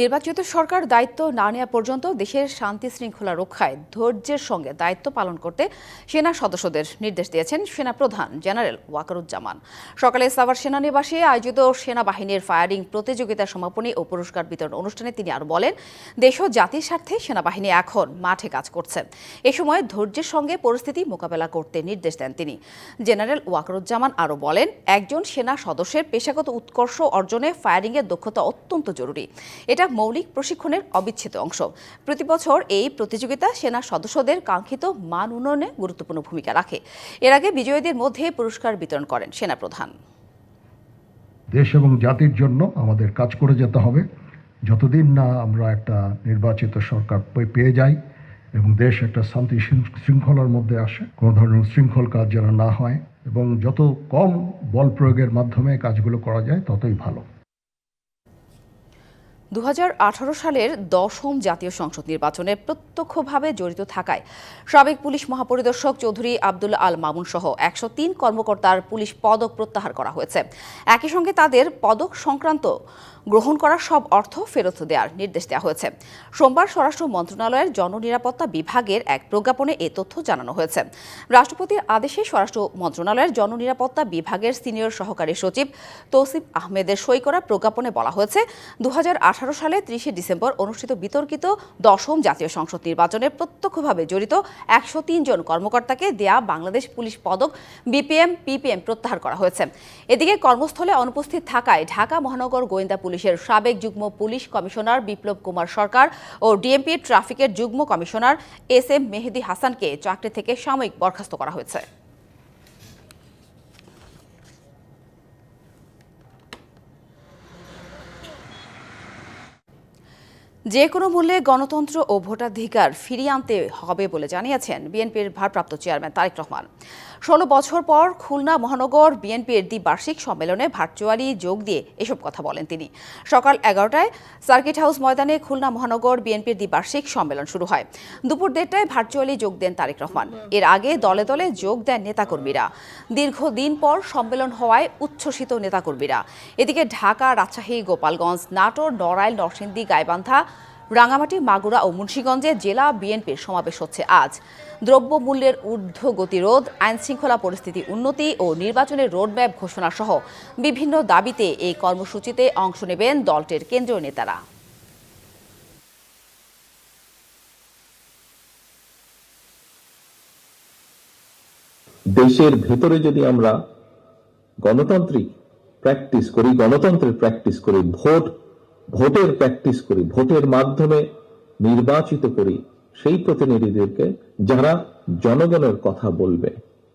নির্বাচিত সরকার দায়িত্ব না নেওয়া পর্যন্ত দেশের শান্তি শৃঙ্খলা রক্ষায় ধৈর্যের সঙ্গে দায়িত্ব পালন করতে সেনা সদস্যদের নির্দেশ দিয়েছেন সেনা প্রধান জেনারেল ওয়াকারুজ্জামান। সকালে সাভার সেনানিবাসে আয়োজিত সেনাবাহিনীর ফায়ারিং প্রতিযোগিতা সমাপনী ও পুরস্কার বিতরণ অনুষ্ঠানে তিনি আরও বলেন, দেশ ও জাতির স্বার্থে সেনাবাহিনী এখন মাঠে কাজ করছে। এ সময় ধৈর্যের সঙ্গে পরিস্থিতি মোকাবেলা করতে নির্দেশ দেন তিনি। জেনারেল ওয়াকারুজ্জামান আরও বলেন, একজন সেনা সদস্যের পেশাগত উৎকর্ষ অর্জনে ফায়ারিংয়ের দক্ষতা অত্যন্ত জরুরি। এটা মৌলিক প্রশিক্ষণের অবিচ্ছেদ্য অংশ। প্রতি বছর এই প্রতিযোগিতা সেনা সদস্যদের কাঙ্ক্ষিত মান উন্নয়নে গুরুত্বপূর্ণ ভূমিকা রাখে। এর আগে বিজয়ীদের মধ্যে পুরস্কার বিতরণ করেন সেনাপ্রধান। দেশ এবং জাতির জন্য আমাদের কাজ করে যেতে হবে। যতদিন না আমরা একটা নির্বাচিত সরকার পেয়ে যাই এবং দেশ একটা শান্তি শৃঙ্খ- শৃঙ্খলার মধ্যে আসে, কোনো ধরনের উশৃঙ্খল কাজ যেন না হয় এবং যত কম বল প্রয়োগের মাধ্যমে কাজগুলো করা যায় ততই ভালো। দু হাজার আঠারো সালের দশম জাতীয় সংসদ নির্বাচনে প্রত্যক্ষভাবে জড়িত থাকায় সাবেক পুলিশ মহাপরিদর্শক চৌধুরী আবদুল্লা আল মামুন সহ একশো তিন কর্মকর্তার পুলিশ পদক প্রত্যাহার করা হয়েছে। একই সঙ্গে তাদের পদক সংক্রান্ত গ্রহণ করা সব অর্থ ফেরত দেওয়ার নির্দেশ দেওয়া হয়েছে। সোমবার স্বরাষ্ট্র মন্ত্রণালয়ের জননিরাপত্তা বিভাগের এক প্রজ্ঞাপনে এ তথ্য জানানো হয়েছে। রাষ্ট্রপতির আদেশে স্বরাষ্ট্র মন্ত্রণালয়ের জননিরাপত্তা বিভাগের সিনিয়র সহকারী সচিব তৌসিফ আহমেদের সই করা প্রজ্ঞাপনে বলা হয়েছে দু সালে ত্রিশে ডিসেম্বর অনুষ্ঠিত বিতর্কিত দশম জাতীয় সংসদ নির্বাচনে প্রত্যক্ষভাবে জড়িত একশো জন কর্মকর্তাকে দেয়া বাংলাদেশ পুলিশ পদক বিপিএম, পিপিএম প্রত্যাহার করা হয়েছে। এদিকে কর্মস্থলে অনুপস্থিত থাকায় ঢাকা মহানগর গোয়েন্দা পুলিশের সাবেক যুগ্ম পুলিশ কমিশনার বিপ্লব কুমার সরকার ও ডিএমপি ট্রাফিকের যুগ্ম কমিশনার এস এম মেহেদি হাসানকে চাকরি থেকে সাময়িক বরখাস্ত করা হয়েছে। যে কোনো মূল্যে গণতন্ত্র ও ভোটাধিকার ফিরিয়ে আনতে হবে বলে জানিয়েছেন বিএনপির ভারপ্রাপ্ত চেয়ারম্যান তারেক রহমান। ষোলো বছর পর খুলনা মহানগর বিএনপির দ্বিবার্ষিক সম্মেলনে ভার্চুয়ালি যোগ দিয়ে এসব কথা বলেন তিনি। সকাল এগারোটায় সার্কিট হাউস ময়দানে খুলনা মহানগর বিএনপির দ্বিবার্ষিক সম্মেলন শুরু হয়। দুপুর দেড়টায় ভার্চুয়ালি যোগ দেন তারেক রহমান। এর আগে দলে দলে যোগ দেন নেতাকর্মীরা। দীর্ঘদিন পর সম্মেলন হওয়ায় উচ্ছ্বসিত নেতাকর্মীরা। এদিকে ঢাকা, রাজশাহী, গোপালগঞ্জ, নাটোর, নড়াইল, নরসিংদী, গাইবান্ধা রাঙামাটি মাগুরা ও মুন্সীগঞ্জে জেলা বিএনপির সমাবেশ হচ্ছে আজ। দ্রব্যমূল্যের ঊর্ধ্বগতি রোধ আইনশৃঙ্খলা পরিস্থিতি উন্নতি ও নির্বাচনের রোডম্যাপ ঘোষণা সহ বিভিন্ন দাবিতে এই কর্মসূচিতে অংশ নেবেন দলটির কেন্দ্রীয় নেতারা। দেশের ভেতরে যদি আমরা গণতান্ত্রিক প্র্যাকটিস করি, গণতন্ত্রের প্র্যাকটিস করি, ভোট, ভোটের প্র্যাকটিস করি, ভোটের মাধ্যমে নির্বাচিত করি সেই প্রতিনিধিদেরকে যারা জনগণের কথা বলবে,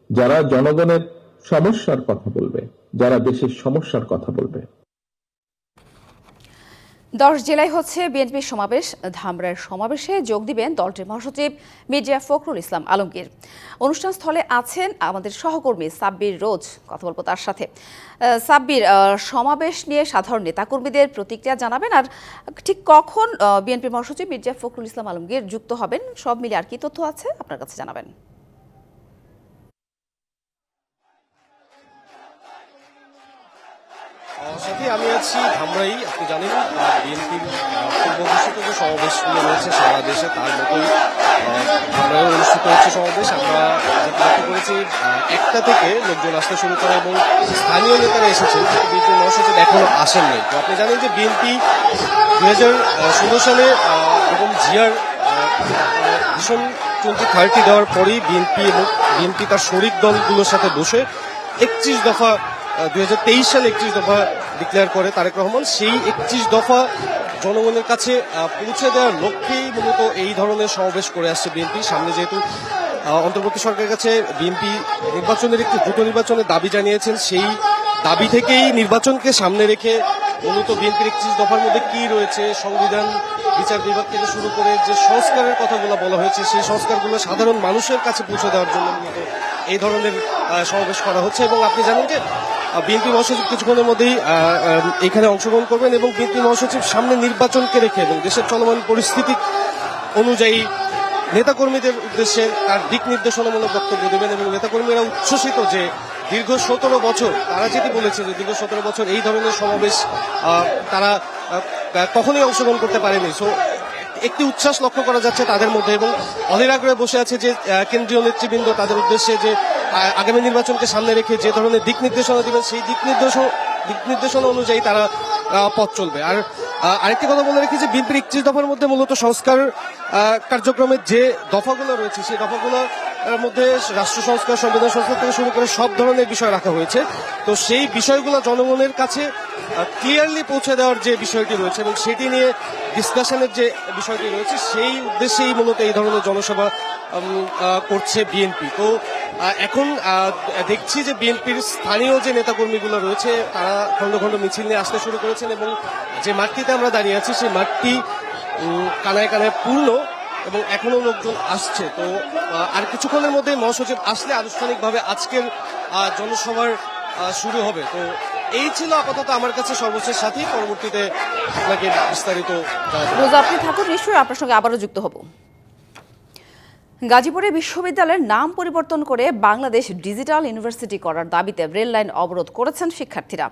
যারা জনগণের সমস্যার কথা বলবে, যারা দেশের সমস্যার কথা বলবে। দশ জেলায় হচ্ছে বিএনপির সমাবেশ। ধামরার সমাবেশে যোগ দিবেন দলটির মহাসচিব মির্জা ফখরুল ইসলাম আলমগীর। অনুষ্ঠান স্থলে আছেন আমাদের সহকর্মী সাব্বির রোজ। কথা বলব তার সাথে। সাব্বির সমাবেশ নিয়ে সাধারণ নেতাকর্মীদের প্রতিক্রিয়া জানাবেন আর ঠিক কখন বিএনপির মহাসচিব মির্জা ফখরুল ইসলাম আলমগীর যুক্ত হবেন, সব মিলে আর কি তথ্য আছে আপনার কাছে জানাবেন। সাথে আমি আছি ধামরাই, আপনি জানেন বিএনপির পূর্বঘোষিত যে সমাবেশগুলো রয়েছে সারা দেশে তার মতোই ধামরাই অনুষ্ঠিত হচ্ছে সমাবেশ। আমরা লক্ষ্য করেছি একটা থেকে লোকজন আসতে শুরু করে এবং স্থানীয় নেতারা এসেছেন বিএনপির মহাসচিব এখনও আসেননি। তো আপনি জানেন যে বিএনপি দুই হাজার ষোলো সালে বেগম জিয়ার ভীষণ টোয়েন্টি থার্টি দেওয়ার পরেই বিএনপি এবং বিএনপি তার শরিক দলগুলোর সাথে বসে একত্রিশ দফা দুই হাজার তেইশ সালে একত্রিশ দফা ডিক্লেয়ার করে তারেক রহমান, সেই একত্রিশ দফা জনগণের কাছে পৌঁছে দেওয়ার লক্ষ্যেই মূলত এই ধরনের সমাবেশ করে আসছে বিএনপি। সামনে যেহেতু অন্তর্বর্তী সরকারের কাছে বিএনপি নির্বাচনের একটি দ্রুত নির্বাচনের দাবি জানিয়েছেন, সেই দাবি থেকেই নির্বাচনকে সামনে রেখে মূলত বিএনপির একত্রিশ দফার মধ্যে কি রয়েছে, সংবিধান, বিচার বিভাগ থেকে শুরু করে যে সংস্কারের কথাগুলো বলা হয়েছে, সেই সংস্কারগুলো সাধারণ মানুষের কাছে পৌঁছে দেওয়ার জন্য মূলত এই ধরনের সমাবেশ করা হচ্ছে। এবং আপনি জানেন যে বিএনপি মহাসচিব কিছুক্ষণের মধ্যেই এখানে অংশগ্রহণ করবেন এবং বিএনপি মহাসচিব সামনে নির্বাচনকে রেখে এবং দেশের চলমান পরিস্থিতি অনুযায়ী নেতাকর্মীদের উদ্দেশ্যে তার দিক নির্দেশনামূলক বক্তব্য দেবেন এবং নেতাকর্মীরা উচ্ছ্বসিত যে দীর্ঘ সতেরো বছর, তারা যেটি বলেছে যে দীর্ঘ সতেরো বছর এই ধরনের সমাবেশ তারা কখনোই অংশগ্রহণ করতে পারেনি। সো একটি উচ্ছ্বাস লক্ষ্য করা যাচ্ছে তাদের মধ্যে এবং অধীর আগ্রহে বসে আছে যে কেন্দ্রীয় নেতৃবৃন্দ তাদের উদ্দেশ্যে যে আগামী নির্বাচনকে সামনে রেখে যে ধরনের দিক নির্দেশনা দেবেন, সেই দিক নির্দেশ দিক নির্দেশনা অনুযায়ী তারা পথ চলবে। আর আরেকটি কথা বলে রেখেছি যে, বিএনপির একত্রিশ দফার মধ্যে মূলত সংস্কার কার্যক্রমের যে দফাগুলো রয়েছে, সেই দফাগুলোর মধ্যে রাষ্ট্র সংস্কার, সংবিধান সংস্কার থেকে শুরু করে সব ধরনের বিষয় রাখা হয়েছে। তো সেই বিষয়গুলো জনগণের কাছে ক্লিয়ারলি পৌঁছে দেওয়ার যে বিষয়টি রয়েছে এবং সেটি নিয়ে ডিসকাশনের যে বিষয়টি রয়েছে, সেই উদ্দেশ্যেই মূলত এই ধরনের জনসভা করছে বিএনপি। তো এখন দেখছি যে বিএনপির স্থানীয় যে নেতাকর্মীগুলো রয়েছে, তারা খন্ড খন্ড মিছিল নিয়ে আসতে শুরু করেছেন এবং যে মাঠটিতে আমরা দাঁড়িয়ে আছি, সেই মাঠটি কানায় কানায় পূর্ণ। এবং এখনও লোকজন আসছে। তো আর কিছুক্ষণের মধ্যে মহাসচিব আসলে আনুষ্ঠানিকভাবে আজকের জনসভার শুরু হবে। তো, এই ছিল আপাতত আমার কাছে সর্বশেষ সাথী। পরবর্তীতে আপনাকে বিস্তারিত আপনি থাকুন, নিশ্চয়ই আপনার সঙ্গে আবারও যুক্ত হব। গাজীপুরে বিশ্ববিদ্যালয়ের নাম পরিবর্তন করে বাংলাদেশ ডিজিটাল ইউনিভার্সিটি করার দাবিতে রেল লাইন অবরোধ করেছেন শিক্ষার্থীরা।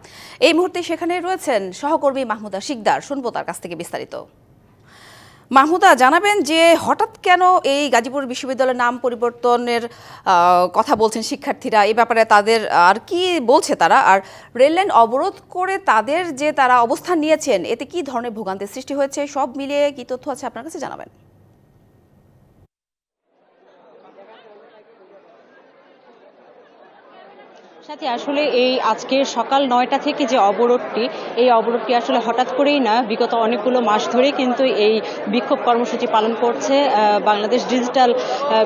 এই মুহূর্তে সেখানে রয়েছেন সহকর্মী মাহমুদা শিকদার। শুনব তার কাছ থেকে বিস্তারিত। মাহমুদা, জানাবেন যে হঠাৎ কেন এই গাজীপুর বিশ্ববিদ্যালয়ের নাম পরিবর্তনের কথা বলছেন শিক্ষার্থীরা? এই ব্যাপারে তাদের, আর কি বলছে তারা? আর রেললাইন অবরোধ করে তাদের যে তারা অবস্থান নিয়েছেন, এতে কি ধরনের ভোগান্তির সৃষ্টি হয়েছে? সব মিলিয়ে কি তথ্য আছে আপনার কাছে? জানাবেন। সাথে আসলে এই আজকে সকাল নয়টা থেকে যে অবরোধটি, এই অবরোধটি আসলে হঠাৎ করেই না, বিগত অনেকগুলো মাস ধরে কিন্তু এই বিক্ষোভ কর্মসূচি পালন করছে বাংলাদেশ ডিজিটাল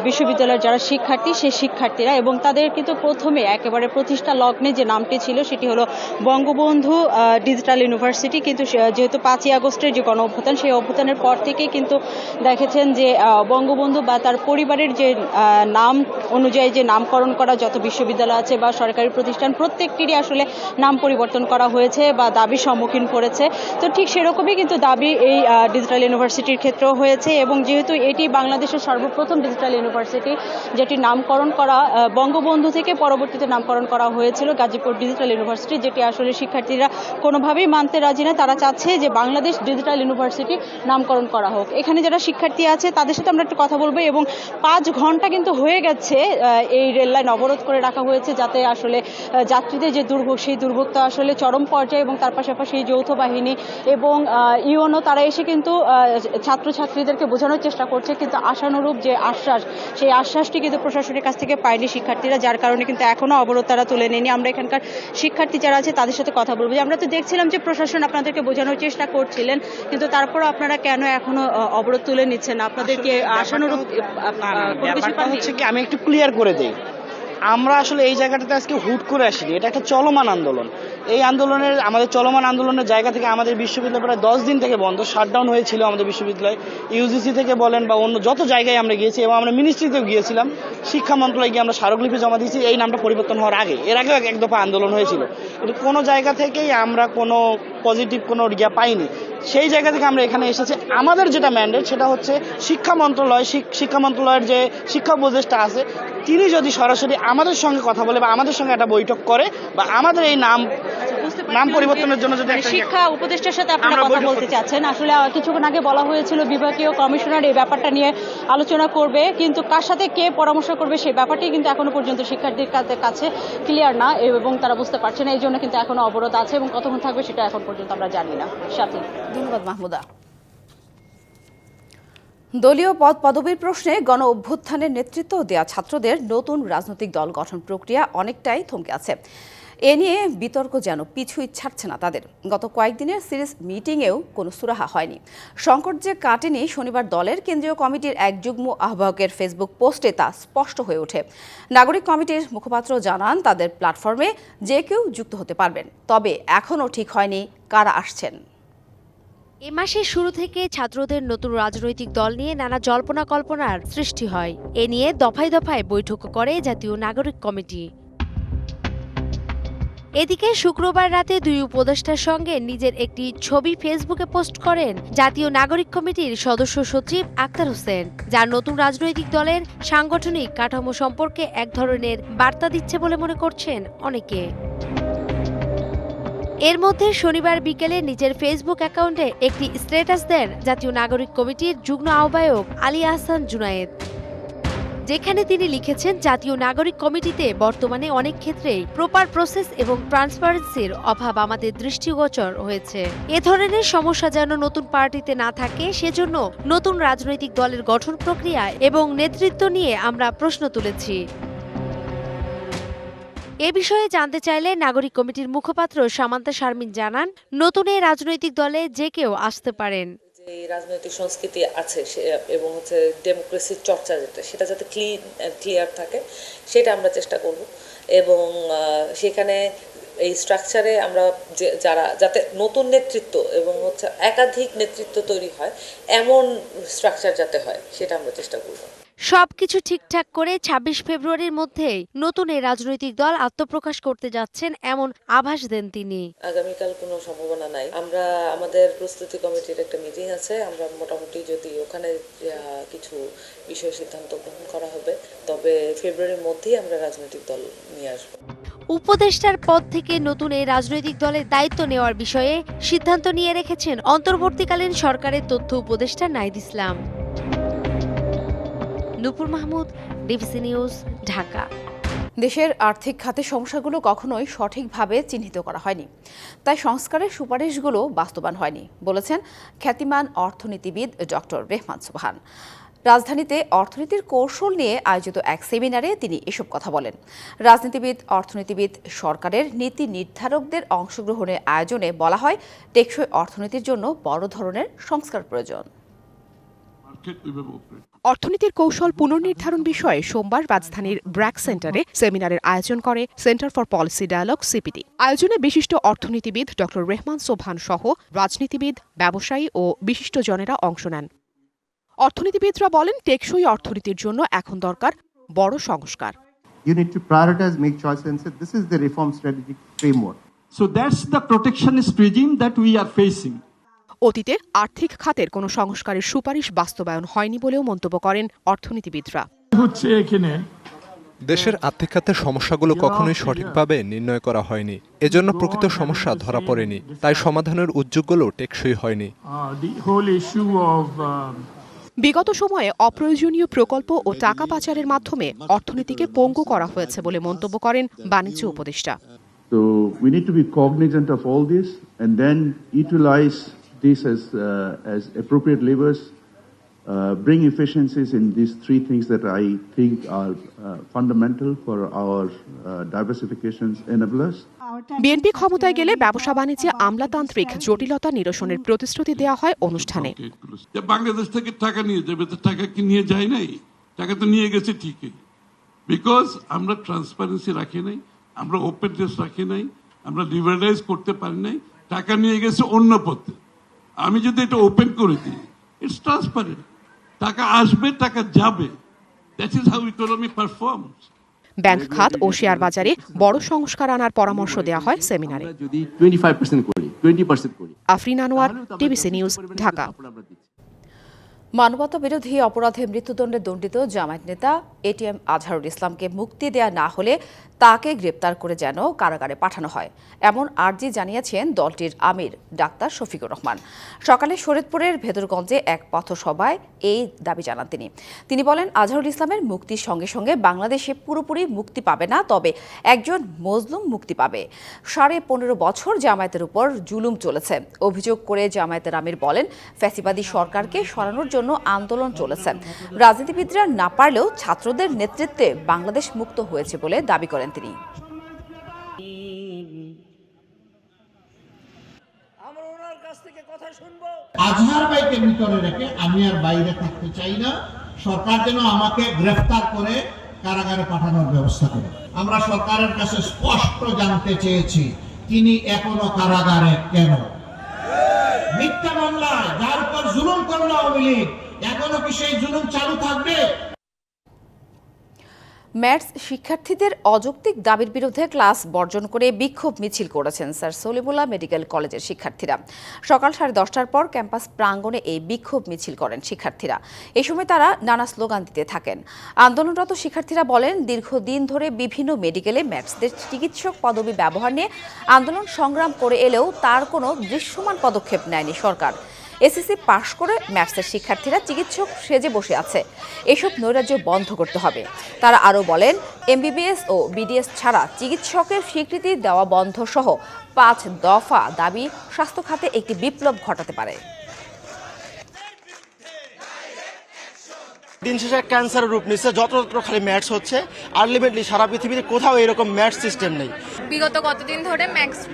বিশ্ববিদ্যালয়ের যারা শিক্ষার্থী সেই শিক্ষার্থীরা এবং তাদের কিন্তু প্রথমে একেবারে প্রতিষ্ঠা লগ্নে যে নামটি ছিল সেটি হলো বঙ্গবন্ধু ডিজিটাল ইউনিভার্সিটি। কিন্তু যেহেতু পাঁচই আগস্টের যে গণ অভ্যুত্থান, সেই অভ্যুত্থানের পর থেকেই কিন্তু দেখেছেন যে বঙ্গবন্ধু বা তার পরিবারের যে নাম অনুযায়ী যে নামকরণ করা যত বিশ্ববিদ্যালয় আছে বা সরকারি প্রতিষ্ঠান, প্রত্যেকটিরই আসলে নাম পরিবর্তন করা হয়েছে বা দাবির সম্মুখীন করেছে তো ঠিক সেরকমই কিন্তু দাবি এই ডিজিটাল ইউনিভার্সিটির ক্ষেত্রেও হয়েছে এবং যেহেতু এটি বাংলাদেশের সর্বপ্রথম ডিজিটাল ইউনিভার্সিটি যেটি নামকরণ করা বঙ্গবন্ধু থেকে পরবর্তীতে নামকরণ করা হয়েছিল গাজীপুর ডিজিটাল ইউনিভার্সিটি যেটি আসলে শিক্ষার্থীরা কোনোভাবেই মানতে রাজি না। তারা চাচ্ছে যে বাংলাদেশ ডিজিটাল ইউনিভার্সিটি নামকরণ করা হোক। এখানে যারা শিক্ষার্থী আছে, তাদের সাথে আমরা একটু কথা বলব এবং পাঁচ ঘণ্টা কিন্তু হয়ে গেছে এই রেল লাইন অবরোধ করে রাখা হয়েছে যাতে আসলে যাত্রীদের যে দুর্ভোগ সেই দুর্ভোগটা আসলে চরম পর্যায়ে এবং তার পাশাপাশি যৌথ বাহিনী এবং ইউএনও তারা এসে কিন্তু ছাত্রছাত্রীদেরকে বোঝানোর চেষ্টা করছে। কিন্তু আশানুরূপ যে আশ্বাস সেই আশ্বাসটি কিন্তু প্রশাসনের কাছ থেকে পায়নি শিক্ষার্থীরা যার কারণে কিন্তু এখনও অবরোধ তারা তুলে নেয়নি। আমরা এখানকার শিক্ষার্থী যারা আছে তাদের সাথে কথা বলব। যে আমরা তো দেখছিলাম যে প্রশাসন আপনাদেরকে বোঝানোর চেষ্টা করছিলেন কিন্তু তারপরও আপনারা কেন এখনও অবরোধ তুলে নিচ্ছেন আপনাদেরকে আশানুরূপ? হচ্ছে কি আমি একটু ক্লিয়ার করে দেই। আমরা আসলে এই জায়গাটাতে আজকে হুট করে আসিনি। এটা একটা চলমান আন্দোলন। এই আন্দোলনের, আমাদের চলমান আন্দোলনের জায়গা থেকে আমাদের বিশ্ববিদ্যালয় প্রায় দশ দিন থেকে বন্ধ। শাটডাউন হয়েছিল আমাদের বিশ্ববিদ্যালয়। ইউজিসি থেকে বলেন বা অন্য যত জায়গায় আমরা গিয়েছি এবং আমরা মিনিস্ট্রিতেও গিয়েছিলাম, শিক্ষা মন্ত্রণালয়ে গিয়ে আমরা স্মারকলিপি জমা দিয়েছি। এই নামটা পরিবর্তন হওয়ার আগে। এর আগেও এক- দফা আন্দোলন হয়েছিল। কিন্তু কোনো জায়গা থেকেই আমরা কোনো পজিটিভ কোনো ইয়া পাইনি। সেই জায়গা থেকে আমরা এখানে এসেছি। আমাদের যেটা ম্যান্ডেট সেটা হচ্ছে শিক্ষা মন্ত্রণালয় শিক্ষা মন্ত্রণালয়ের যে শিক্ষা উপদেষ্টা আছে তিনি যদি সরাসরি আমাদের সঙ্গে কথা বলে বা আমাদের সঙ্গে একটা বৈঠক করে বা আমাদের এই নাম নাম পরিবর্তনের জন্য যদি মানে শিক্ষা উপদেষ্টার সাথে আপনারা কথা বলতে চাচ্ছেন। আসলে কিছুক্ষণ আগে বলা হয়েছিল বিভাগীয় কমিশনার এই ব্যাপারটা নিয়ে আলোচনা করবে কিন্তু কার সাথে কে পরামর্শ করবে সেই ব্যাপারটি কিন্তু এখনও পর্যন্ত শিক্ষার্থীর কাছে- কাছে ক্লিয়ার না এবং তারা বুঝতে পারছে না এই জন্য কিন্তু এখনও অবরোধ আছে এবং কতক্ষণ থাকবে সেটা এখন পর্যন্ত আমরা জানি না। সাথী। ধন্যবাদ, মাহমুদা। দলীয় পদ পদবীর প্রশ্নে গণ অভ্যুত্থানের নেতৃত্ব দেয়া ছাত্রদের নতুন রাজনৈতিক দল গঠন প্রক্রিয়া অনেকটাই থমকে আছে। এ নিয়ে বিতর্ক যেন পিছুই ছাড়ছে না তাদের। গত কয়েকদিনের সিরিজ মিটিংয়েও কোনো সুরাহা হয়নি। সংকট যে কাটেনি শনিবার দলের কেন্দ্রীয় কমিটির এক যুগ্ম আহ্বায়কের ফেসবুক পোস্টে তা স্পষ্ট হয়ে ওঠে। নাগরিক কমিটির মুখপাত্র জানান, তাদের প্ল্যাটফর্মে যে কেউ যুক্ত হতে পারবেন। তবে এখনও ঠিক হয়নি কারা আসছেন। এ মাসের শুরু থেকে ছাত্রদের নতুন রাজনৈতিক দল নিয়ে নানা জল্পনা কল্পনার সৃষ্টি হয়। এ নিয়ে দফায় দফায় বৈঠক করে জাতীয় নাগরিক কমিটি। এদিকে শুক্রবার রাতে দুই উপদেষ্টার সঙ্গে নিজের একটি ছবি ফেসবুকে পোস্ট করেন জাতীয় নাগরিক কমিটির সদস্য সচিব আক্তার হোসেন যার নতুন রাজনৈতিক দলের সাংগঠনিক কাঠামো সম্পর্কে এক ধরনের বার্তা দিচ্ছে বলে মনে করছেন অনেকে। এর মধ্যে শনিবার বিকেলে নিজের ফেসবুক অ্যাকাউন্টে একটি স্ট্যাটাস দেন জাতীয় নাগরিক কমিটির যুগ্ম আহ্বায়ক আলী আহসান জুনায়েদ। যেখানে তিনি লিখেছেন, জাতীয় নাগরিক কমিটিতে বর্তমানে অনেক ক্ষেত্রেই প্রপার প্রসেস এবং ট্রান্সপারেন্সির অভাব আমাদের দৃষ্টিগোচর হয়েছে। এ ধরনের সমস্যা যেন নতুন পার্টিতে না থাকে, সেজন্য নতুন রাজনৈতিক দলের গঠন প্রক্রিয়া এবং নেতৃত্ব নিয়ে আমরা প্রশ্ন তুলেছি। এ বিষয়ে জানতে চাইলে নাগরিক কমিটির মুখপাত্র সামান্তা শারমিন জানান, নতুন এই রাজনৈতিক দলে যে কেউ আসতে পারেন। যে রাজনৈতিক সংস্কৃতি আছে এবং হচ্ছে ডেমোক্রেসির চর্চা যেটা, সেটা যাতে ক্লিন ক্লিয়ার থাকে, সেটা আমরা চেষ্টা করব। এবং সেখানে এই স্ট্রাকচারে আমরা যে, যারা, যাতে নতুন নেতৃত্ব এবং হচ্ছে একাধিক নেতৃত্ব তৈরি হয়, এমন স্ট্রাকচার যাতে হয়, সেটা আমরা চেষ্টা করব। সবকিছু ঠিকঠাক করে ২৬ ফেব্রুয়ারির মধ্যেই নতুন এই রাজনৈতিক দল আত্মপ্রকাশ করতে যাচ্ছেন এমন আভাস দেন তিনি। আগামীকাল কোনো সম্ভাবনা নাই। আমরা আমাদের প্রস্তুতি কমিটির একটা মিটিং আছে। আমরা মোটামুটি যদি ওখানে কিছু বিষয় সিদ্ধান্ত গ্রহণ করা হবে তবে ফেব্রুয়ারির মধ্যেই আমরা রাজনৈতিক দল নিয়ে আসব। উপদেষ্টার পদ থেকে নতুন এই রাজনৈতিক দলের দায়িত্ব নেওয়ার বিষয়ে সিদ্ধান্ত নিয়ে রেখেছেন অন্তর্বর্তীকালীন সরকারের তথ্য উপদেষ্টা নাইদ ইসলাম। Nupur Mahmud DBC news Dhaka. দেশের আর্থিক খাতে সমস্যাগুলো কখনোই সঠিকভাবে চিহ্নিত করা হয়নি। তাই সংস্কারের সুপারিশগুলো বাস্তবায়ন হয়নি বলেছেন খ্যাতিমান অর্থনীতিবিদ ডক্টর রেহমান সুবহান। রাজধানীতে অর্থনীতির কৌশল নিয়ে আয়োজিত এক সেমিনারে তিনি এসব কথা বলেন। রাজনীতিবিদ অর্থনীতিবিদ সরকারের নীতি নির্ধারকদের অংশগ্রহণের আয়োজনে বলা হয় টেকসই অর্থনীতির জন্য বড় ধরনের সংস্কার প্রয়োজন। অর্থনীতির কৌশল পুনর্নির্ধারণ বিষয়ে সোমবার রাজধানীর ব্র্যাক সেন্টারে সেমিনারের আয়োজন করে centre for policy dialogue CPD আয়োজনে বিশিষ্ট অর্থনীতিবিদ ড রেহমান সোভান সহ রাজনীতিবিদ ব্যবসায়ী ও বিশিষ্টজনেরা অংশ নেন অর্থনীতিবিদরা বলেন টেকসই অর্থনীতির জন্য এখন দরকার বড় সংস্কার you need to prioritize, make choices, and say this is the reform strategic framework. So that's the protectionist regime that we are facing. অতীতে আর্থিক খাতের কোনো সংস্কারের সুপারিশ বাস্তবায়ন হয়নি বলেও মন্তব্য করেন অর্থনীতিবিদরা। হচ্ছে এখানে। দেশের আর্থিক খাতের সমস্যাগুলো কখনোই সঠিকভাবে নির্ণয় করা হয়নি। এজন্য প্রকৃত সমস্যা ধরা পড়েনি। তাই সমাধানের উদ্যোগগুলো টেকসই হয়নি। ইস্যু অফ বিগত সময়ে অপ্রয়োজনীয় প্রকল্প ও টাকা পাচারের মাধ্যমে অর্থনীতিকে পঙ্গু করা হয়েছে বলে মন্তব্য করেন বাণিজ্য উপদেষ্টা। So we need to be cognizant of all this and then utilize this as, uh, as appropriate levers, uh, bring efficiencies in these three things that I think are uh, fundamental for our uh, diversifications enablers. BNP ক্ষমতায় গেলে ব্যবসা বাণিজ্যে আমলাতান্ত্রিক জটিলতা নিরসনের প্রতিশ্রুতি দেওয়া হয় অনুষ্ঠানে। বাংলাদেশ থেকে টাকা নিয়ে যাবে তো টাকা কি নিয়ে যায় নাই? টাকা তো নিয়ে গেছে ঠিকই। বিকজ আমরা ট্রান্সপারেন্সি রাখি নাই আমরা ওপেননেস রাখি নাই আমরা লিবারালাইজ করতে পারি নাই টাকা নিয়ে গেছে অন্য পথে। আমি যদি এটা ওপেন করে দিই ইটস ট্রান্সপারেন্ট টাকা আসবে টাকা যাবে। That is how economy performs bank খাত ও শেয়ার বাজারে বড় সংস্কার আনার পরামর্শ দেওয়া হয় সেমিনারে। যদি টোয়েন্টি ফাইভ পার্সেন্ট করি টোয়েন্টি পার্সেন্ট করি। Afrin Anwar TBC news Dhaka. মানবতা বিরোধী অপরাধে মৃত্যুদণ্ডে দণ্ডিত জামায়াত নেতা এটিএম আজহারুল ইসলামকে মুক্তি দেয়া না হলে তাকে গ্রেপ্তার করে যেন কারাগারে পাঠানো হয়। এমন আর্জি জানিয়েছেন দলটির আমির ডাক্তার শফিকুর রহমান। সকালে শরীদপুরের ভেদরগঞ্জে এক পথসভায় এই দাবি জানান তিনি। তিনি বলেন, আজহারুল ইসলামের মুক্তির সঙ্গে সঙ্গে বাংলাদেশে পুরোপুরি মুক্তি পাবে না, তবে একজন মজলুম মুক্তি পাবে। সাড়ে পনেরো বছর জামায়াতের উপর জুলুম চলেছে। অভিযোগ করে জামায়াতের আমির বলেন, ফ্যাসিবাদী সরকারকে সরানোর জন্য আন্দোলন চলেছে। রাজনীতিবিদরা না পারলেও ছাত্রদের নেতৃত্বে বাংলাদেশ মুক্ত হয়েছে বলে দাবি করেন তিনি। আজহার ভাইকে ভিতরে রেখে আমি আর বাইরে থাকতে চাই না। সরকার যেন আমাকে গ্রেফতার করে কারাগারে পাঠানোর ব্যবস্থা করে। আমরা সরকারের কাছে স্পষ্ট জানতে চেয়েছি তিনি এখনও কারাগারে কেন মিথ্যা মামলায় যার উপর জুলুম করল আওয়ামী লীগ। এখনও কি সেই জুলুম চালু থাকবে? ম্যাথস শিক্ষার্থীদের অযৌক্তিক দাবির বিরুদ্ধে ক্লাস বর্জন করে বিক্ষোভ মিছিল করেছেন স্যার সলিমুল্লাহ মেডিকেল কলেজের শিক্ষার্থীরা। সকাল সাড়ে দশটার পর ক্যাম্পাস প্রাঙ্গণে এই বিক্ষোভ মিছিল করেন শিক্ষার্থীরা। এ সময় তারা নানা স্লোগান দিতে থাকেন। আন্দোলনরত শিক্ষার্থীরা বলেন, দীর্ঘদিন ধরে বিভিন্ন মেডিকেলে ম্যাথসদের চিকিৎসক পদবি ব্যবহার নিয়ে আন্দোলন সংগ্রাম করে এলেও তার কোনো দৃশ্যমান পদক্ষেপ নেয়নি সরকার। এসএসসি পাশ করে ম্যাথসের শিক্ষার্থীরা চিকিৎসক সেজে বসে আছে। এসব নৈরাজ্য বন্ধ করতে হবে। তারা আরও বলেন, এমবিবিএস ও বিডিএস ছাড়া চিকিৎসকের স্বীকৃতি দেওয়া বন্ধ সহ পাঁচ দফা দাবি স্বাস্থ্য খাতে একটি বিপ্লব ঘটাতে পারে। দিন শেষে ক্যান্সারের রূপ নিচ্ছে যত্রতত্র খালি ম্যাটস হচ্ছে। আলটিমেটলি সারা পৃথিবীতে কোথাও এরকম ম্যাটস সিস্টেম নেই। বিগত কতদিন ধরে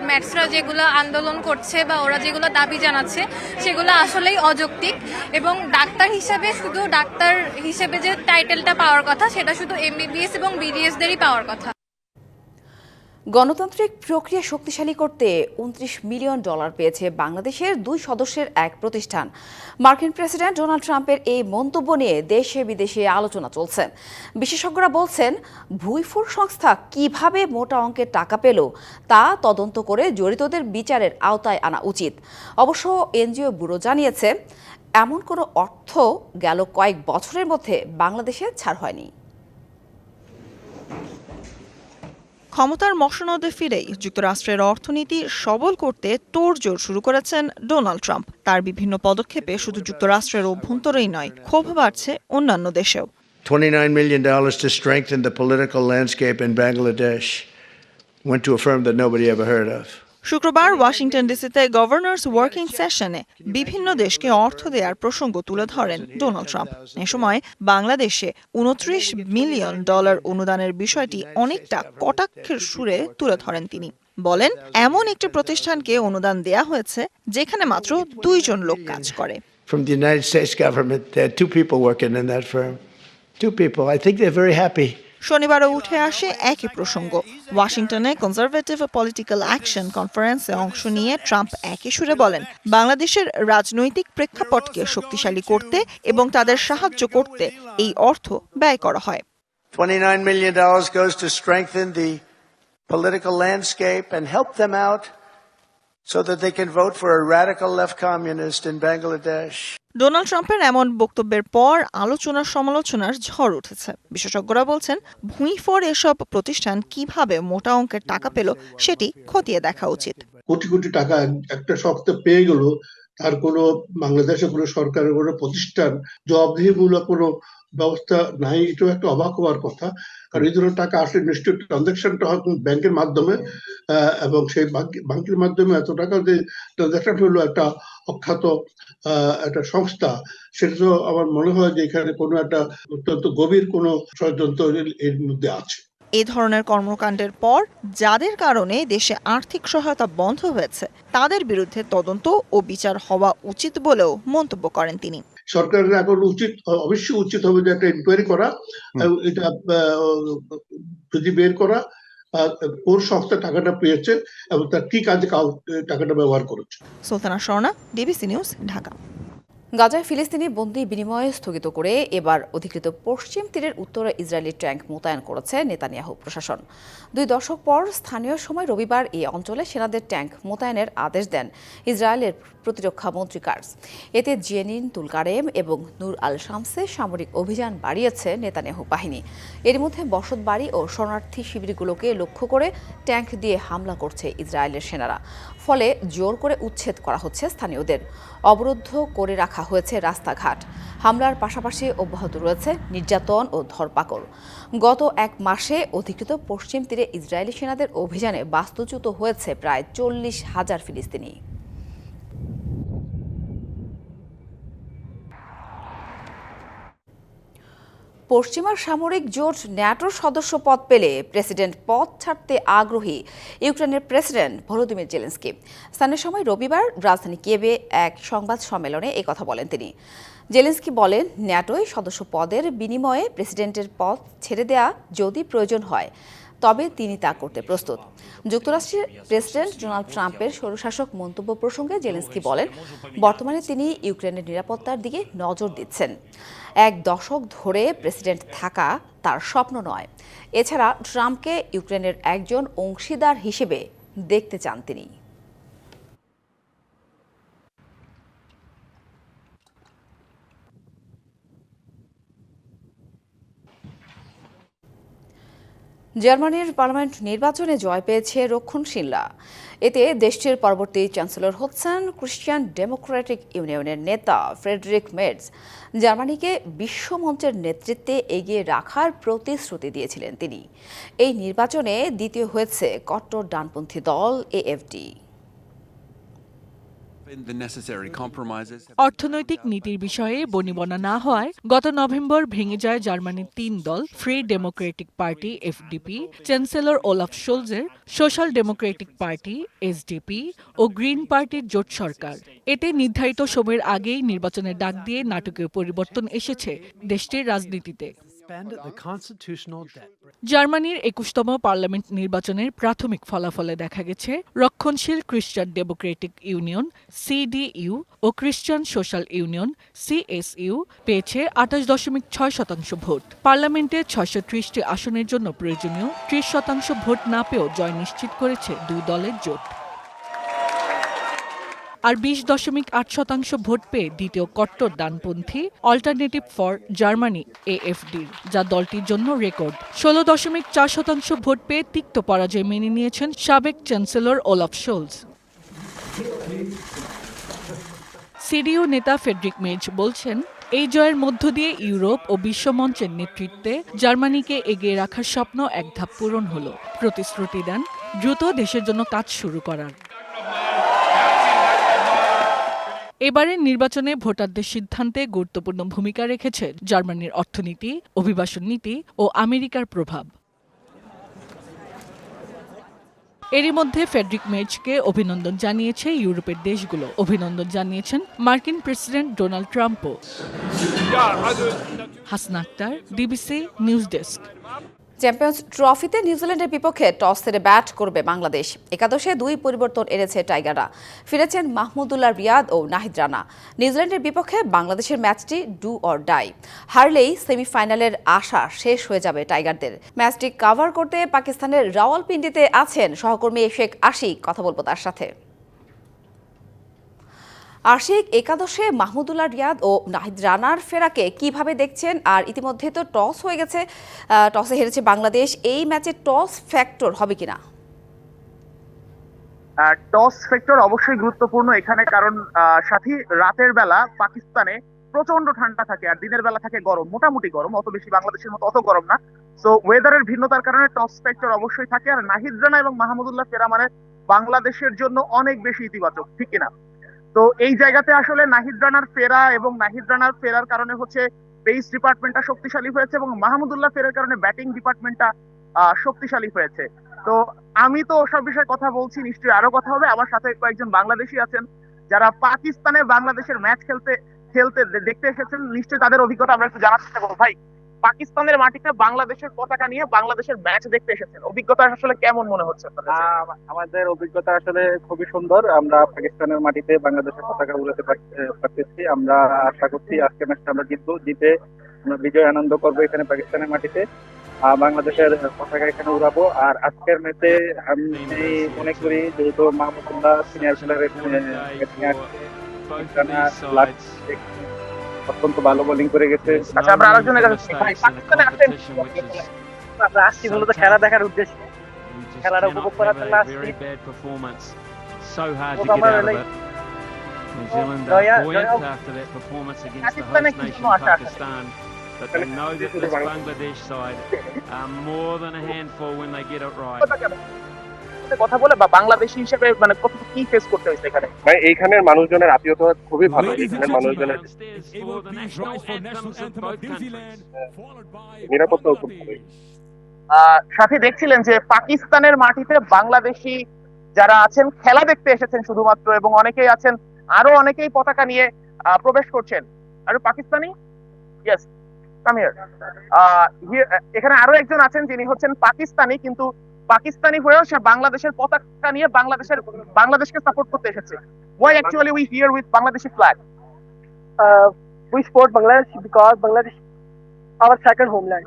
ম্যাথসরা যেগুলো আন্দোলন করছে বা ওরা যেগুলো দাবি জানাচ্ছে, সেগুলো আসলেই অযৌক্তিক এবং ডাক্তার হিসেবে শুধু ডাক্তার হিসেবে যে টাইটেলটা পাওয়ার কথা, সেটা শুধু এমবিবিএস এবং বিডিএসদেরই পাওয়ার কথা। গণতান্ত্রিক প্রক্রিয়া শক্তিশালী করতে উনত্রিশ মিলিয়ন ডলার পেয়েছে বাংলাদেশের দুই সদস্যের এক প্রতিষ্ঠান। মার্কিন প্রেসিডেন্ট ডোনাল্ড ট্রাম্পের এই মন্তব্য নিয়ে দেশে বিদেশে আলোচনা চলছে। বিশেষজ্ঞরা বলছেন, ভুইফুর সংস্থা কীভাবে মোটা অঙ্কের টাকা পেল তা তদন্ত করে জড়িতদের বিচারের আওতায় আনা উচিত। অবশ্য এনজিও ব্যুরো জানিয়েছে, এমন কোনো অর্থ গেল কয়েক বছরের মধ্যে বাংলাদেশে ছাড় হয়নি। ক্ষমতার মসনদে ফিরেই যুক্তরাষ্ট্রের অর্থনীতি সবল করতে তোড়জোড় শুরু করেছেন ডোনাল্ড ট্রাম্প তার বিভিন্ন পদক্ষেপে শুধু যুক্তরাষ্ট্রের অভ্যন্তরেই নয়, ক্ষোভ বাড়ছে অন্যান্য দেশেও $29 million to strengthen the political landscape in Bangladesh went to a firm that nobody ever heard of. শুক্রবার ওয়াশিংটন ডিসিতে গভর্নর্স ওয়ার্কিং সেশনে বিভিন্ন দেশকে অর্থ দেওয়ার প্রসঙ্গ তুলে ধরেন ডোনাল্ড ট্রাম্প এ সময় বাংলাদেশে উনত্রিশ মিলিয়ন ডলার অনুদানের বিষয়টি অনেকটা কটাক্ষের সুরে তুলে ধরেন তিনি বলেন এমন একটি প্রতিষ্ঠানকে অনুদান দেয়া হয়েছে যেখানে মাত্র দুইজন লোক কাজ করে From the United States government, there are two people working in that firm. Two people. I think they're very happy. শনিবারও উঠে আসে একই প্রসঙ্গ। ওয়াশিংটনে কনজারভেটিভ পলিটিক্যাল অ্যাকশন কনফারেন্সে অংশ নিয়ে ট্রাম্প একই সুরে বলেন, বাংলাদেশের রাজনৈতিক প্রেক্ষাপটকে শক্তিশালী করতে এবং তাদের সাহায্য করতে এই অর্থ ব্যয় করা হয়। $29 million goes to strengthen the political landscape and help them out so that they can vote for a radical left communist in Bangladesh. Donald ট্রাম্পের এমন বক্তব্যের পর আলোচনার সমালোচনার ঝড় উঠেছে বিশেষজ্ঞরা বলছেন ভুঁইফোর এসব প্রতিষ্ঠান কীভাবে মোটা অঙ্কের টাকা পেল সেটি খতিয়ে দেখা উচিত কোটি কোটি টাকা একটা সংস্থা পেয়ে গেল তার কোনো বাংলাদেশে কোনো সরকারের কোনো প্রতিষ্ঠান জবাবদিহিমূলক কোনো ব্যবস্থা নাই, এটাও একটা অবাক হওয়ার কথা। কারণ এই ধরনের টাকা আসলে নিশ্চয়ই ট্রানজাকশনটা হয় ব্যাংকের মাধ্যমে এবং সেই ব্যাংক- ব্যাংকের মাধ্যমে এত টাকা যে ট্রানজাকশন হলো একটা অখ্যাত একটা সংস্থা, সেটা তো আমার মনে হয় যে এখানে কোনো একটা অত্যন্ত গভীর কোনো ষড়যন্ত্র এর মধ্যে আছে। এ ধরনের কর্মকাণ্ডের পর যাদের কারণে দেশে আর্থিক সহায়তা বন্ধ হয়েছে, তাদের বিরুদ্ধে তদন্ত ও বিচার হওয়া উচিত বলেও মন্তব্য করেন তিনি। সরকারের এখন উচিত অবশ্যই উচিত হবে যে একটা ইনকোয়ারি করা এটা আহ, যদি বের করা কোন সংস্থা টাকাটা পেয়েছে এবং তার কি কাজে কাউ- টাকাটা ব্যবহার করেছে। Sultana Swarna DBC news Dhaka. গাজায় ফিলিস্তিনি বন্দি বিনিময় স্থগিত করে এবার অধিকৃত পশ্চিম তীরের উত্তরে ইসরায়েলি ট্যাঙ্ক মোতায়েন করেছে নেতানিয়াহু প্রশাসন। দুই দশক পর স্থানীয় সময় রবিবার এই অঞ্চলে সেনাদের ট্যাঙ্ক মোতায়েনের আদেশ দেন ইসরায়েলের প্রতিরক্ষা মন্ত্রী কার্স। এতে জেনিন তুলকারেম এবং নূর আল শামসে সামরিক অভিযান বাড়িয়েছে নেতানিয়াহু বাহিনী। এর মধ্যে বসত বাড়ি ও শরণার্থী শিবিরগুলোকে লক্ষ্য করে ট্যাঙ্ক দিয়ে হামলা করছে ইসরায়েলের সেনারা। ফলে জোর করে উচ্ছেদ করা হচ্ছে স্থানীয়দের। অবরুদ্ধ করে রাখা হয়েছে রাস্তাঘাট। হামলার পাশাপাশি অব্যাহত রয়েছে নির্যাতন ও ধরপাকড়। গত এক মাসে অধিকৃত পশ্চিম তীরে ইসরায়েলি সেনাদের অভিযানে বাস্তুচ্যুত হয়েছে প্রায় চল্লিশ হাজার ফিলিস্তিনি। পশ্চিমা সামরিক জোট ন্যাটোর সদস্য পদ পেলে প্রেসিডেন্ট পদ ছাড়তে আগ্রহী ইউক্রেনের প্রেসিডেন্ট ভলোদিমির জেলেন্সকি। স্থানীয় সময় রবিবার রাজধানী কিয়েভে এক সংবাদ সম্মেলনে এই কথা বলেন তিনি। জেলেন্সকি বলেন, ন্যাটোয় সদস্য পদের বিনিময়ে প্রেসিডেন্টের পদ ছেড়ে দেয়া যদি প্রয়োজন হয়, তবে তিনি তা করতে প্রস্তুত। যুক্তরাষ্ট্রের প্রেসিডেন্ট ডোনাল্ড ট্রাম্পের স্বৈরশাসক মন্তব্য প্রসঙ্গে জেলেন্সকি বলেন, বর্তমানে তিনি ইউক্রেনের নিরাপত্তার দিকে নজর দিচ্ছেন। এক দশক ধরে প্রেসিডেন্ট থাকা তার স্বপ্ন নয়। এছাড়া ট্রাম্পকে ইউক্রেনের একজন অংশীদার হিসেবে দেখতে চান তিনি। জার্মানির পার্লামেন্ট নির্বাচনে জয় পেয়েছে রক্ষণশীলরা এতে দেশটির পরবর্তী চ্যান্সেলর হচ্ছেন ক্রিশ্চিয়ান ডেমোক্রেটিক ইউনিয়নের নেতা ফ্রেডরিক মেডস জার্মানিকে বিশ্বমঞ্চের নেতৃত্বে এগিয়ে রাখার প্রতিশ্রুতি দিয়েছিলেন তিনি। এই নির্বাচনে দ্বিতীয় হয়েছে কট্টর ডানপন্থী দল এএফডি। অর্থনৈতিক নীতির বিষয়ে বনিবনা না হওয়ায় গত নভেম্বর ভেঙে যায় জার্মানির তিন দল free democratic party FDP chancellor Olaf শোলজের social democratic party SDP ও গ্রিন পার্টির জোট সরকার। এতে নির্ধারিত সময়ের আগেই নির্বাচনের ডাক দিয়ে নাটকীয় পরিবর্তন এসেছে দেশটির রাজনীতিতে। জার্মানির একুশতম পার্লামেন্ট নির্বাচনের প্রাথমিক ফলাফলে দেখা গেছে, রক্ষণশীল খ্রিস্টান ডেমোক্রেটিক ইউনিয়ন সিডিইউ ও খ্রিস্টান সোশ্যাল ইউনিয়ন সিএসইউ পেয়েছে আঠাশ দশমিক ছয় শতাংশ ভোট। পার্লামেন্টে ছয়শো ত্রিশটি আসনের জন্য প্রয়োজনীয় ত্রিশ শতাংশ ভোট না পেয়েও জয় নিশ্চিত করেছে দুই দলের জোট। আর বিশ দশমিক আট শতাংশ ভোট পেয়ে দ্বিতীয় কট্টর ডানপন্থী অল্টারনেটিভ ফর জার্মানি এএফডি যা দলটির জন্য রেকর্ড ষোলো দশমিক চার শতাংশ ভোট পেয়ে তিক্ত পরাজয় মেনে নিয়েছেন সাবেক চ্যান্সেলর ওলাফ শোলস। সিডিও নেতা ফেডরিক মেজ বলছেন, এই জয়ের মধ্য দিয়ে ইউরোপ ও বিশ্বমঞ্চের নেতৃত্বে জার্মানিকে এগিয়ে রাখার স্বপ্ন এক ধাপ পূরণ হল। প্রতিশ্রুতি দেন, দ্রুত দেশের জন্য কাজ শুরু করার। এবারের নির্বাচনে ভোটারদের সিদ্ধান্তে গুরুত্বপূর্ণ ভূমিকা রেখেছে জার্মানির অর্থনীতি, অভিবাসন নীতি ও আমেরিকার প্রভাব। এরই মধ্যে ফেডরিক মেজকে অভিনন্দন জানিয়েছে ইউরোপের দেশগুলো। অভিনন্দন জানিয়েছেন মার্কিন president Donald ট্রাম্পও। Hasna Akter DBC news desk. Champions ট্রফিতে নিউজিল্যান্ডের বিপক্ষে টস সেরে ব্যাট করবে বাংলাদেশ। একাদশে দুই পরিবর্তন এনেছে টাইগাররা। ফিরেছেন মাহমুদুল্লাহ রিয়াদ ও নাহিদ রানা। নিউজিল্যান্ডের বিপক্ষে বাংলাদেশের ম্যাচটি ডু অর ডাই। হারলেই সেমিফাইনালের আশা শেষ হয়ে যাবে টাইগারদের। ম্যাচটি কাভার করতে পাকিস্তানের রাওয়ালপিন্ডিতে আছেন সহকর্মী শেখ আশিক। কথা বলব তার সাথে। আশিক একাদশে মাহমুদুল্লাহ রিয়াদ ও নাহিদ রানার ফেরাকে কীভাবে দেখছেন? আর ইতিমধ্যে তো টস হয়ে গেছে। টসে হেরেছে বাংলাদেশ। এই ম্যাচে টস ফ্যাক্টর হবে কিনা? টস ফ্যাক্টর অবশ্যই গুরুত্বপূর্ণ এখানে, কারণ সাথী, রাতের বেলা পাকিস্তানে প্রচণ্ড ঠান্ডা থাকে আর দিনের বেলা থাকে গরম, মোটামুটি গরম, অত বেশি বাংলাদেশের মতো অত গরম না। সো ওয়েদারের ভিন্নতার কারণে টস ফ্যাক্টর অবশ্যই থাকে। আর নাহিদ রানা এবং মাহমুদুল্লাহ ফেরা মানে বাংলাদেশের জন্য অনেক বেশি ইতিবাচক, ঠিক কিনা? তো এই জায়গাতে আসলে নাহিদ রানার ফেরা এবং নাহিদ রানার ফেরার কারণে হচ্ছে পেস ডিপার্টমেন্টটা শক্তিশালী হয়েছে এবং মাহমুদুল্লাহ ফেরার কারণে ব্যাটিং ডিপার্টমেন্টটা শক্তিশালী হয়েছে। তো আমি তো ওসব বিষয়ে কথা বলছি, নিশ্চয়ই আরও কথা হবে। আমার সাথে কয়েকজন বাংলাদেশি আছেন, যারা পাকিস্তানে বাংলাদেশের ম্যাচ খেলতে খেলতে দেখতে এসেছেন। নিশ্চয়ই তাদের অভিজ্ঞতা আমরা একটু জানার চেষ্টা করব। ভাই পাকিস্তানের মাটিতে বাংলাদেশের পতাকা নিয়ে বাংলাদেশের ম্যাচ দেখতে এসেছেন। অভিজ্ঞতা আসলে কেমন মনে হচ্ছে আমাদের অভিজ্ঞতা আসলে খুবই সুন্দর। আমরা পাকিস্তানের মাটিতে বাংলাদেশের পতাকা উড়াতে পারতেছি। আমরা আশা করছি আজকে ম্যাচটা আমরা জিতবো জিতে আমরা বিজয় আনন্দ করব এখানে পাকিস্তানের মাটিতে। বাংলাদেশের পতাকা এখানে উড়াবো। আর আজকের ম্যাচে আমি মনে করি যেহেতু মাহমুদুল্লাহ সিনিয়র প্লেয়ারের অত্যন্ত ভালো বোলিং করে গেছে আচ্ছা আমরা আরেকজনের কাছে যাচ্ছি। ভাই পাকিস্তানে আসেন আমরা আসছি মূলত খেলা দেখার উদ্দেশ্যে খেলাটা উপভোগ করার জন্য আসছি So hard to Well, get I'm out of really- it. New Zealand Oh, yeah, are buoyant yeah. after that performance against the Pakistan host কি nation কোনো আশা আছে? Pakistan. But they know that this Bangladesh side are more than a handful when they get it right. সাথে কথা বলে বা বাংলাদেশি হিসেবে মানে কত কি ফেস করতে হয়েছে এখানে? ভাই এইখানের মানুষজনের আত্মীয়তা খুবই ভালো এখানের মানুষজনের. নিরাপত্তাও খুব ভালো সাথে দেখছিলেন যে পাকিস্তানের মাটিতে বাংলাদেশি যারা আছেন খেলা দেখতে এসেছেন শুধুমাত্র এবং অনেকেই আছেন আরও অনেকেই পতাকা নিয়ে আহ, প্রবেশ করছেন। আর পাকিস্তানি? ইয়েস কাম হিয়ার এখানে আরও একজন আছেন যিনি হচ্ছেন পাকিস্তানি কিন্তু পাকিস্তানি হয়েও সে বাংলাদেশের পতাকা নিয়ে বাংলাদেশের বাংলাদেশকে সাপোর্ট করতে এসেছে why actually we here with with flag? Uh, we support Bangladesh because Bangladesh our second homeland.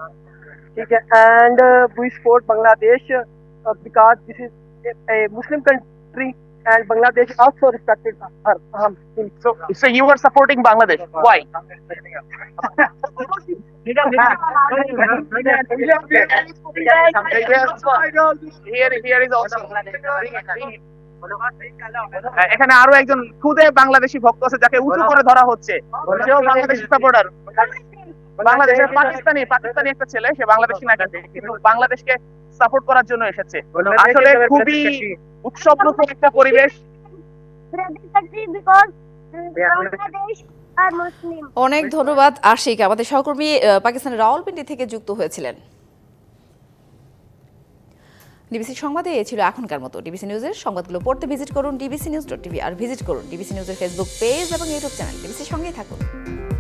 Okay, and uh, we support Bangladesh uh, because this is a, a Muslim country and Bangladesh also respected her. Um, so, so you are supporting Bangladesh. Why? Here, here is also. এখানে আরও একজন খুদে বাংলাদেশি ভক্ত আছে যাকে উঁচু করে ধরা হচ্ছে সেও বাংলাদেশি সাপোর্টার বাংলাদেশের পাকিস্তানি পাকিস্তানি একটা ছেলে সে বাংলাদেশি না কিন্তু বাংলাদেশকে সাপোর্ট করার জন্য এসেছে। আসলে খুবই উৎসব একটা পরিবেশ। অনেক ধন্যবাদ আশিক। আমাদের সহকর্মী পাকিস্তানের রাওয়ালপিন্ডি থেকে যুক্ত হয়েছিলেন। ডিবিসি সংবাদে এ ছিল এখনকার মতো। ডিবিসি নিউজের সংবাদগুলো পড়তে ভিজিট করুন ডিবিসি নিউজ ডট টিভি আর ভিজিট করুন ডিবিসি নিউজের ফেসবুক পেজ এবং ইউটিউব চ্যানেল ডিবিসির সঙ্গেই থাকুন।